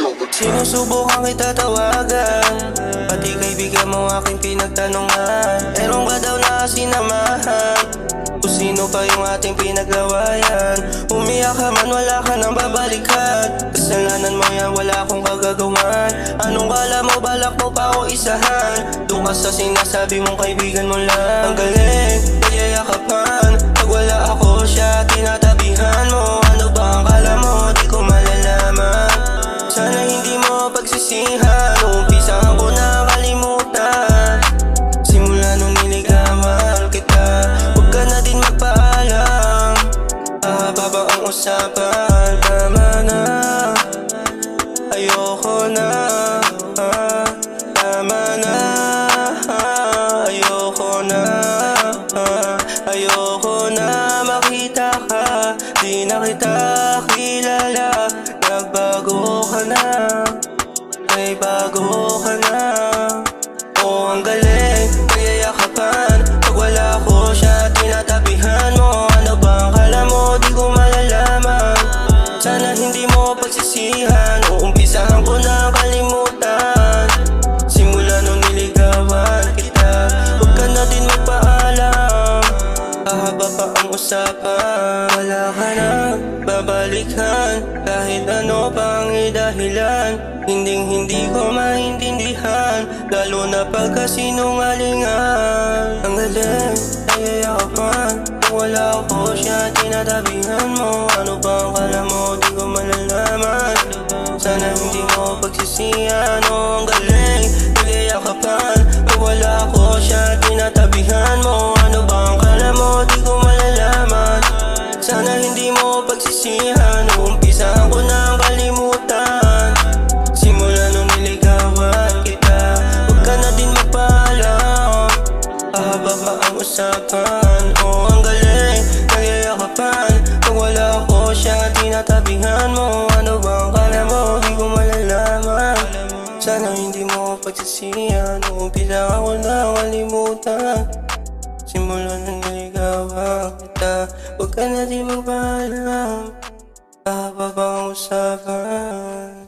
Sinusubukan kita tawagan Pati kaibigan mo aking pinagtanungan. Meron ka daw na sinamahan? Kung sino pa yung ating pinaglawayan? Umiyak ka man wala ka nang babalikan. Kasalanan mo yan wala akong kagagawan Anong kala mo balak mo pa ako isahan? Doon ka sa sinasabi mong kaibigan mo lang. Ang galing, usapan? Tama na. Ayoko na. Ah, Tama na. Ah, Ayoko na. Ah, Ayoko na makita ka. Di na kita kilala. Nagbago ka na. May bago usapan Wala ka na babalikan. Kahit ano pang idahilan Hinding hindi ko maintindihan. Lalo na pagkasinungalingan Ang galing, nayayakapan Kung wala ako siya, tinatabihan mo. Ano ba ang kala mo, siya, tinatabihan mo Ano ba ang kala mo, di ko malalaman. Sana hindi mo pagsisiyan Umpisa ako na kalimutan Simula nung niligawan kita. Huwag ka na din magpaalam. Ahaba pa ang usapan